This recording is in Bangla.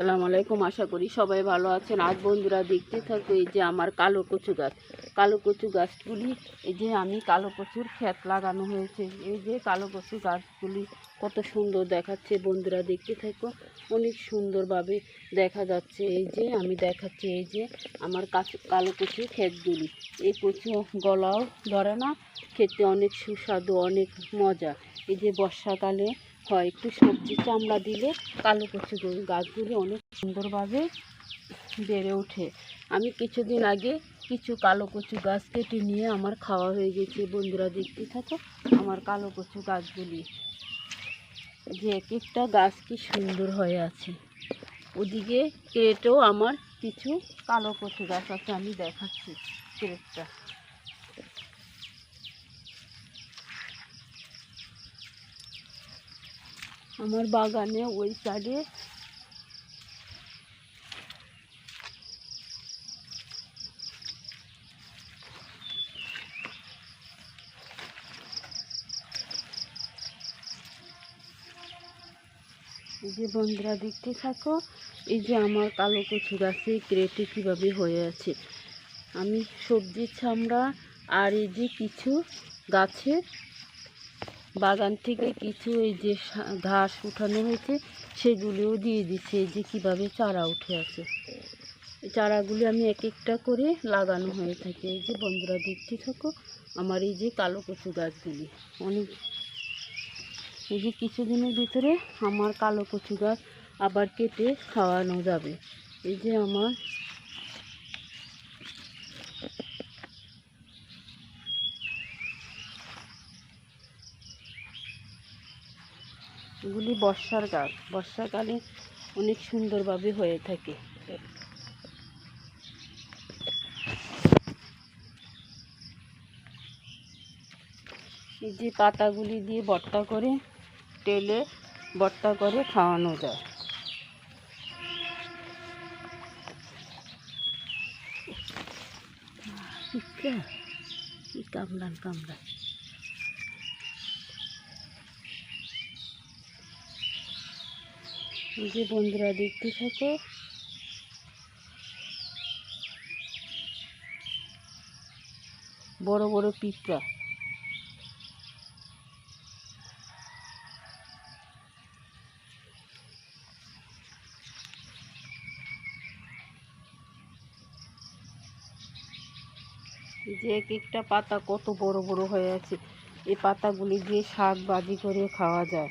সালাম আলাইকুম। আশা করি সবাই ভালো আছেন। আজ বন্ধুরা দেখতে থাকো এই যে আমার কালো কচু গাছ। কালো কচু গাছগুলি, এই যে আমি কালো কচুর ক্ষেত লাগানো হয়েছে। এই যে কালো কচু গাছগুলি কত সুন্দর দেখাচ্ছে বন্ধুরা দেখতে থাকো। অনেক সুন্দরভাবে দেখা যাচ্ছে। এই যে আমি দেখাচ্ছি, এই যে আমার কাছে কালো কচু ক্ষেতগুলি। এই কচু গলাও ধরে না। খেতে অনেক সুস্বাদু, অনেক মজা। এই যে বর্ষাকালে হয়। একটু সবজি চামড়া দিলে কালো কচু গাছগুলি অনেক সুন্দরভাবে বেড়ে ওঠে। আমি কিছুদিন আগে কিছু কালো কচু গাছ কেটে নিয়ে আমার খাওয়া হয়ে গেছে। বন্ধুরা দেখতে থাকো আমার কালো কচু গাছগুলি। যে এক একটা গাছ কি সুন্দর হয়ে আছে। ওদিকে ক্রেটেও আমার কিছু কালো কচু গাছ আছে, আমি দেখাচ্ছি ক্রেটটা আমার বাগানে ওই সাইডে যে বন্ধুরা দেখতে থাকো, এই যে আমার কালো কচু গাছে ক্রেটে কীভাবে হয়ে আছে। আমি সবজির ছামড়া আর এই যে কিছু গাছের বাগান থেকে কিছু এই যে ঘাস উঠানো হয়েছে, সেগুলিও দিয়ে দিচ্ছে যে কীভাবে চারা উঠে আছে। এই চারাগুলি আমি এক একটা করে লাগানো হয়ে থাকে। এই যে বন্ধুরা দেখতে থাকো, আমার এই যে কালো কচু গাছগুলি। অনেক এই যে কিছুদিনের ভিতরে আমার কালো কচু গাছ আবার কেটে খাওয়ানো যাবে। এই যে আমার এগুলি বর্ষার গাছ বর্ষাকালে অনেক সুন্দরভাবে হয়ে থাকে। এই যে পাতাগুলি দিয়ে ভর্তা করে, তেলে ভর্তা করে খাওয়ানো যায়। কামড়ান কামড়ান। যে বন্ধুরা, দেখতে থাকো। বড় বড় পিঁপড়া। যে এক একটা পাতা কত বড় বড় হয়ে আছে। এই পাতাগুলি দিয়ে শাক বাজি করে খাওয়া যায়।